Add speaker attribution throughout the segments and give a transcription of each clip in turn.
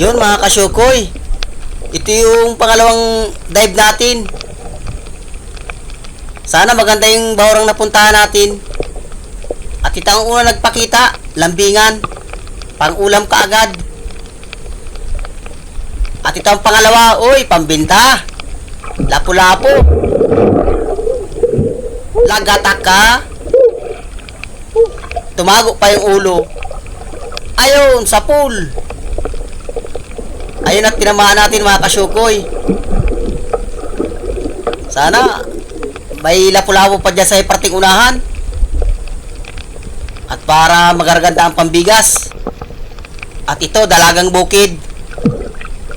Speaker 1: Yun mga kasyukoy. Ito yung pangalawang dive natin. Sana maganda yung bahurang napuntahan natin. At ito ang una nagpakita, lambingan. Pang-ulam ka agad. At ito ang pangalawa, uy, pambinta. Lapu-lapu. Lagatak ka. Tumago pa yung ulo. Ayun, sa pool. Ayun at tinamaan natin mga kasyukoy. Sana may lapu-lapu pa dyan sa parting unahan. At para magaraganda ang pambigas. At ito, dalagang bukid.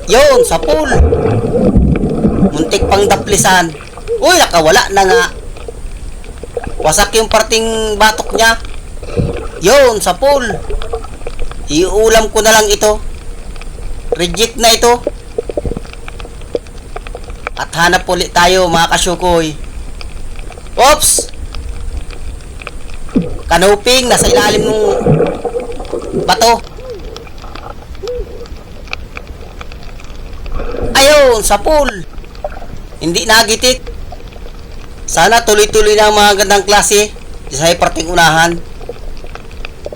Speaker 1: Yun, sa pool. Muntik pang daplisan. Uy, nakawala na nga. Wasak yung parting batok niya. Yun, sa pool. Iulam ko na lang ito. Reject na ito. At hanap ulit tayo mga kasyukoy. Oops! Kanuping, nasa ilalim ng bato. Ayun, sa pool. Hindi nagitik. Sana tuloy-tuloy na ang mga gandang klase sa parting unahan.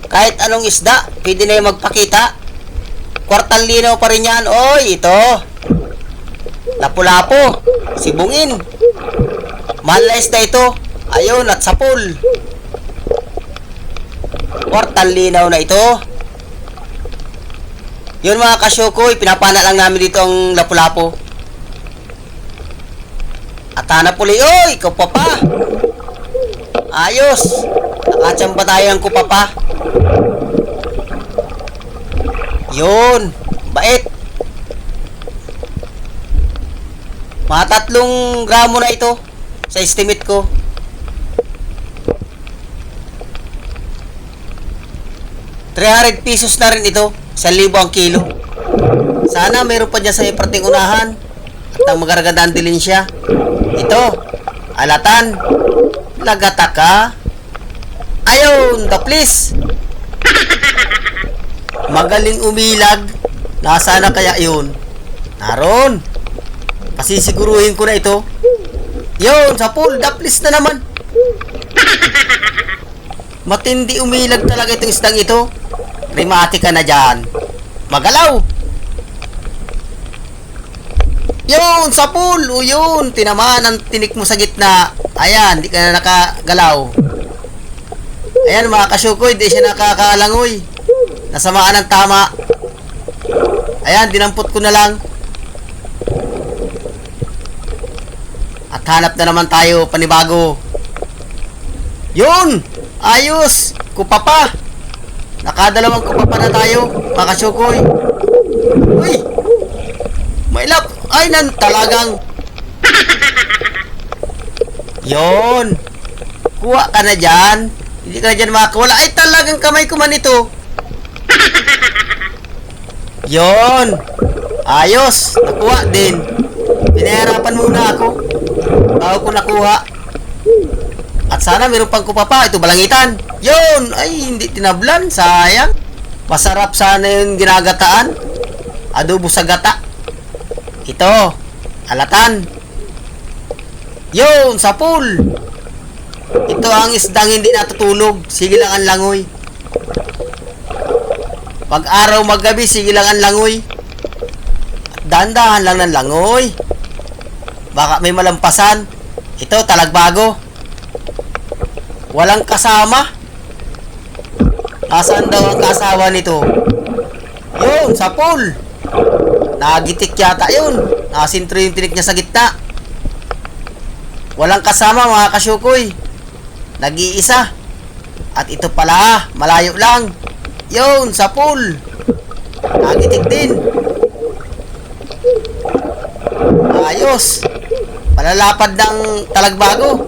Speaker 1: Kahit anong isda, pwede na yung magpakita. Kwartal pa rin yan. Oy, ito. Lapu-lapo. Sibungin. Mahal na ito. Ayun, at sa pool. Kwartal na ito. Yun mga kasyukoy, pinapana lang namin dito ang lapu-lapo. At hanap uli, oy, kupapa. Ayos. Nakachamba tayo ng kupapa. Yun, bait. Mga tatlong gramo na ito sa estimate ko. $300 pesos na rin ito. 1,000 ang kilo. Sana mayroon pa dyan sa iparting unahan. At ang magaragandang dilin siya. Ito. Alatan. Lagataka. Ayun, the please. Magaling umilag. Nasaan na kaya yun? Naroon. Pasisiguruhin ko na ito. Yun, sa pool. Please na naman. Matindi umilag talaga itong isdang ito. Rimati ka na dyan. Magalaw. Yun, sa pool. O yun, tinamaan ang tinik mo sa gitna. Ayan, di ka na nakagalaw. Ayan, mga kasyukoy, di siya nakakalangoy. Nasamaan ng tama. Ayan, dinampot ko na lang. At hanap na naman tayo, panibago. Yun! Ayos! Kupapa! Nakadalawang kupapa na tayo, mga kasyukoy. Uy! Mailap! Ay, nan talagang... Yon! Kuha ka na dyan. Hindi ka na dyan makakawala. Ay, talagang kamay ko man ito. Yon! Ayos! Nakuha din. Pinahirapan muna ako. Bago ko nakuha. At sana meron pang kupapa. Ito balangitan. Yon! Ay, hindi tinablan. Sayang. Masarap sana yung ginagataan. Adobo sa gata. Ito. Alatan. Yon! Sa pool. Ito ang isdang hindi natutulog. Sige lang ang langoy. Pag araw maggabi, sige lang ang langoy. At dahan-dahan lang ng langoy. Baka may malampasan. Ito, talagbago. Walang kasama. Nasaan daw ang kasawa nito? Yun, sa pool. Nagitik yata yun. Nakasintro yung tinik niya sa gitna. Walang kasama mga kasyukoy. Nag-iisa. At ito pala, malayo lang. Yun, sa pool. Nagitik din. Ayos. Palalapad ng talagbago.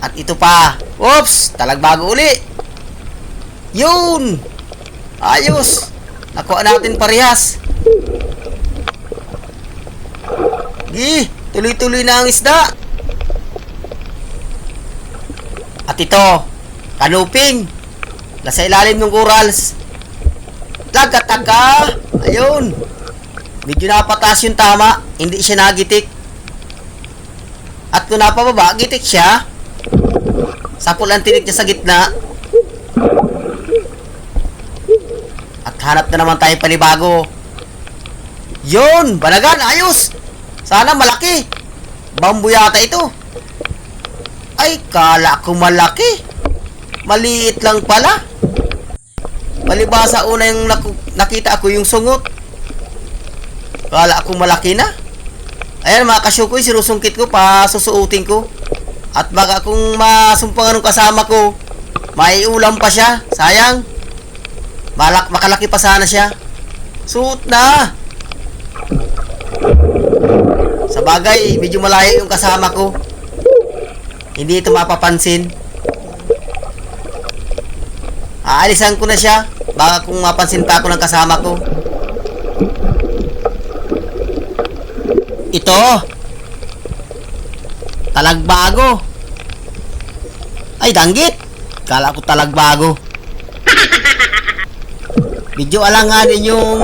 Speaker 1: At ito pa. Oops, talagbago uli. Yun. Ayos. Nakuha natin parehas. Gi, tuloy-tuloy na ang isda. At ito, kanuping. Nasa ilalim ng corals. Tagataka! Ayun! Medyo napataas yung tama. Hindi siya nagitik. At kung napababa, gitik siya. Sapul ang tinik niya sa gitna. At hanap na naman tayo panibago. Yun! Banagan! Ayos! Sana malaki. Bambu yata ito. Ay, kala ko malaki. Maliit lang pala. Palibasa una yung nakita ako yung sungot. Kala ko malaki na. Ayan mga kasyukoy, sinusungkit ko pa susuutin ko. At baka kung masumpangan ng kasama ko, may ulam pa siya. Sayang. Malak makalaki pa sana siya. Suot na. Sa bagay, medyo malayo yung kasama ko. Hindi ito mapapansin. Aalisan ko na siya. Baka kung mapansin pa ako ng kasama ko. Ito. Talagbago. Ay, danggit. Kala ko talagbago. Medyo alanganin yung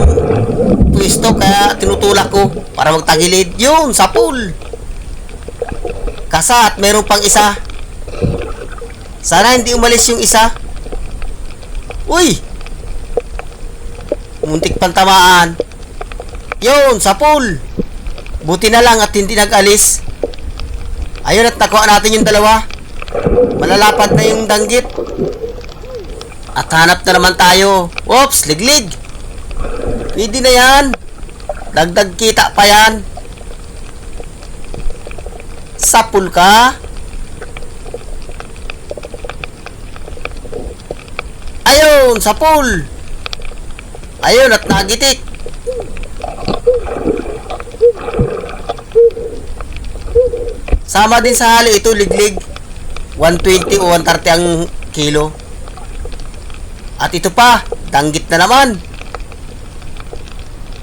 Speaker 1: pwesto kaya tinutulak ko para magtagilid. Yun, sa pool. Kasa at meron pang isa. Sana hindi umalis yung isa. Uy! Muntik pang tamaan. Yun, sa pool. Buti na lang at hindi nag-alis. Ayun at nakuha natin yung dalawa. Malalapad na yung danggit. At hanap na naman tayo. Oops, liglig. Pwede na yan. Dagdag kita pa yan. Sapul ka. Ayun, sapul. Ayun, at nagitik. Sama din sa halo ito, liglig. 120 o 130 ang kilo. At ito pa, danggit na naman.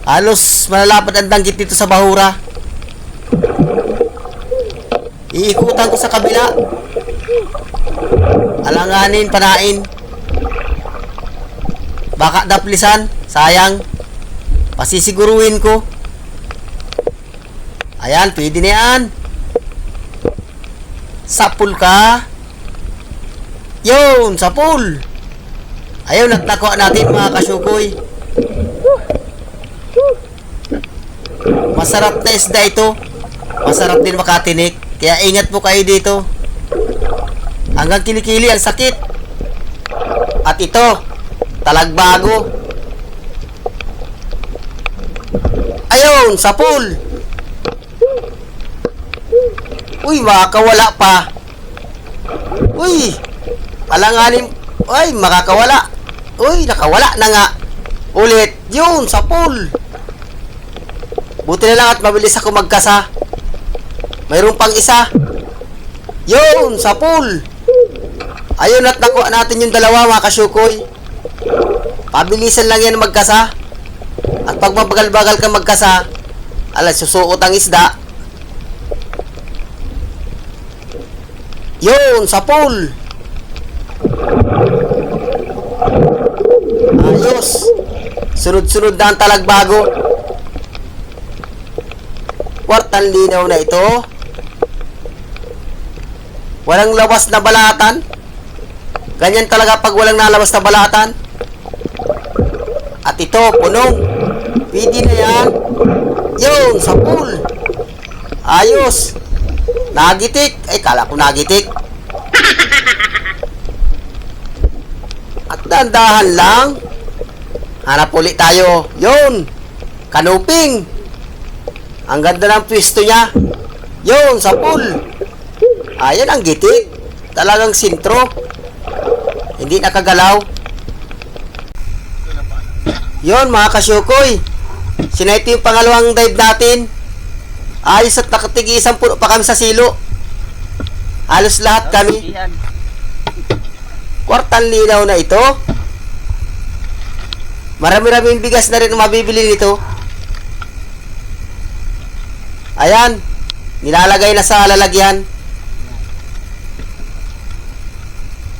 Speaker 1: Halos malalapad ang danggit dito sa bahura. Iikutan ko sa kabila. Alanganin, panain. Baka daplisan, sayang. Pasisiguruhin ko. Ayan, pwede na yan. Sapul ka. Yun, sapul. Ayun, nagtakuha natin mga kasyukoy. Masarap na isda ito. Masarap din makatinik. Kaya ingat po kayo dito. Hanggang kilikili ang sakit. At ito, talagbago. Ayun, sa pool. Uy, makakawala pa. Uy, alanganin. Uy, makakawala. Uy, nakawala na nga. Ulit, yun, sa pool. Buti na lang at mabilis ako magkasa. Mayroon pang isa. Yun, sa pool. Ayun at nakuha natin yung dalawa mga kasyukoy. Pabilisan lang yan magkasa. At pag mabagal-bagal ka magkasa, alas susuot ang isda. Yun, sa pool. Ayos. Sunod-sunod na ang talagbago. Kwartang linaw na ito. Walang labas na balatan. Ganyan talaga pag walang nalabas na balatan. At ito, punong. Pwede na yan. Yun, sa pool. Ayos. Nagitik. Ay, kala ko nagitik. At dandahan lang. Hanap ulit tayo. Yun. Kanuping. Ang ganda ng pwesto niya. Yun, sa pool. Ayan ang gitik. Talagang sintro. Hindi nakagalaw. Yon mga kasyukoy. Sinayti yung pangalawang dive natin. Ayos at nakatigisang puno pa kami sa silo. Halos lahat kami. Kwartang linaw na ito. Marami-raming bigas na rin mabibili nito. Ayan. Nilalagay na sa lalagyan.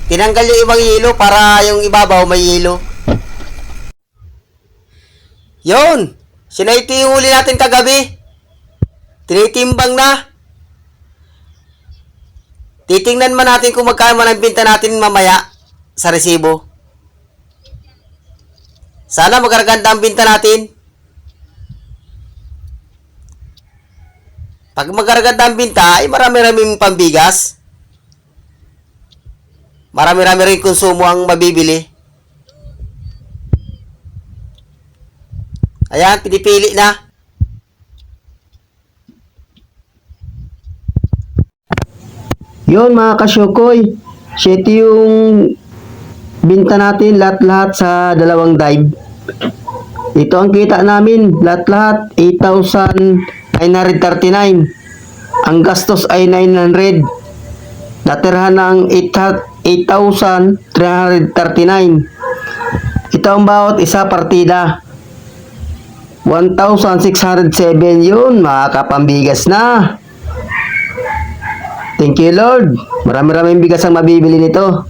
Speaker 1: Tinanggal yung ibang yelo para yung ibabaw may yelo. Yun! Sinayti yung huli natin kagabi. Tinitimbang na. Titingnan man natin kung magkano man ang binta natin mamaya sa resibo. Sana magaganda ang binta natin. Pag magaganda ang binta, ay marami-raming pambigas. Marami-rami rin konsumo ang mabibili. Ayan, pinipili na.
Speaker 2: Yun mga kasyukoy, shit yung binta natin lahat-lahat sa dalawang dive. Ito ang kita namin, lahat-lahat 8,939. Ang gastos ay 900. Natirhan ng 8,339. Ito ang bawat isa partida. 1,607 yun, mga kapambigas na. Thank you, Lord. Marami-raming bigas ang mabibili nito.